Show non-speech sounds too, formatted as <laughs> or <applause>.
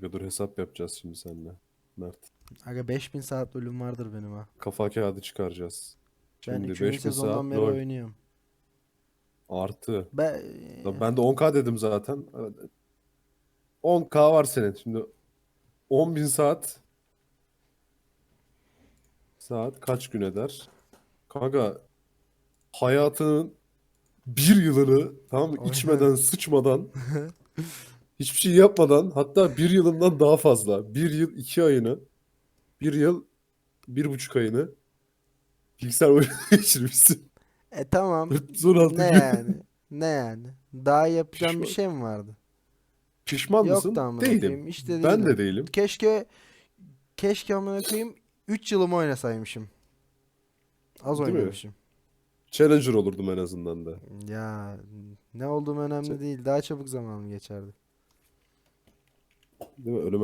Aga dur hesap yapacağız şimdi seninle. Mert. Aga 5000 saat bölüm vardır benim ha. Kafa kağıdı çıkaracağız. Ben Şimdi 3. 5000 sezondan saat beri oynuyorum. Artı. Ben, Ben de 10k dedim zaten. Evet. 10k var senin. Şimdi 10.000 saat saat kaç gün eder? Kanka hayatının bir yılını tamam mı? Aynen. içmeden, sıçmadan <laughs> hiçbir şey yapmadan hatta bir yılından daha fazla. Bir yıl iki ayını bir yıl bir buçuk ayını bilgisayar oyunu <laughs> geçirmişsin. e tamam. 416 Ne gün. yani? Ne yani? Daha yapacağım bir Pişman- şey mi vardı? Pişman Yok mısın? da amına Değilim. koyayım, işte Ben değilim. de değilim. Keşke keşke amına koyayım 3 yılımı oynasaymışım. Az Değil mi? oynamışım. Challenger olurdum en azından da. Ya ne olduğum önemli Sen- değil. Daha çabuk zamanım geçerdi. Değil mi? Ölüme